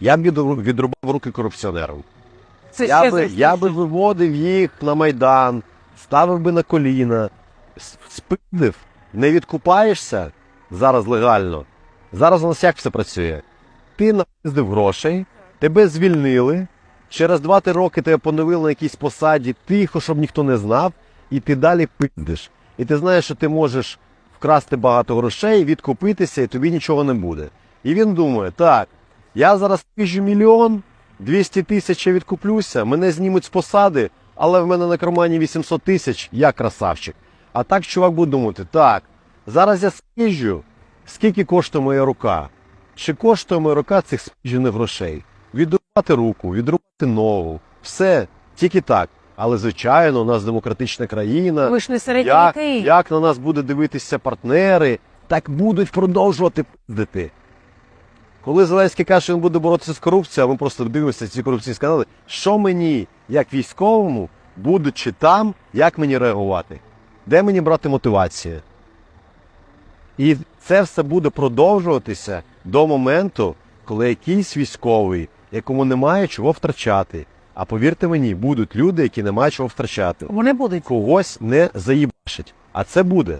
Я б відрубав руки корупціонерам. Це Я би, я би виводив їх на Майдан, ставив би на коліна, с- спидив. Не відкупаєшся зараз легально. Зараз у нас як все працює? Ти напиздив грошей, тебе звільнили, через 2-3 роки тебе поновили на якійсь посаді, тихо, щоб ніхто не знав, і ти далі пиздиш. І ти знаєш, що ти можеш вкрасти багато грошей, відкупитися, і тобі нічого не буде. І він думає, так, я зараз піжу мільйон, 200 тисяч я відкуплюся, мене знімуть з посади, але в мене на кармані 800 тисяч, я красавчик. А так чувак буде думати, так, зараз я спіжу, скільки коштує моя рука? Чи коштує моя рука цих спіжених грошей? Відрубати руку, відрубати ногу, все, тільки так. Але звичайно, у нас демократична країна. Ви ж не середні Як, як на нас буде дивитися партнери, так будуть продовжувати пиздити. Коли Зеленський каже, що він буде боротися з корупцією, а ми просто дивимося ці корупційні скандали, що мені, як військовому, будучи там, як мені реагувати? Де мені брати мотивацію? І це все буде продовжуватися до моменту, коли якийсь військовий, якому немає чого втрачати. А повірте мені, будуть люди, які не мають чого втрачати Вони будуть. когось не заїбашить. А це буде.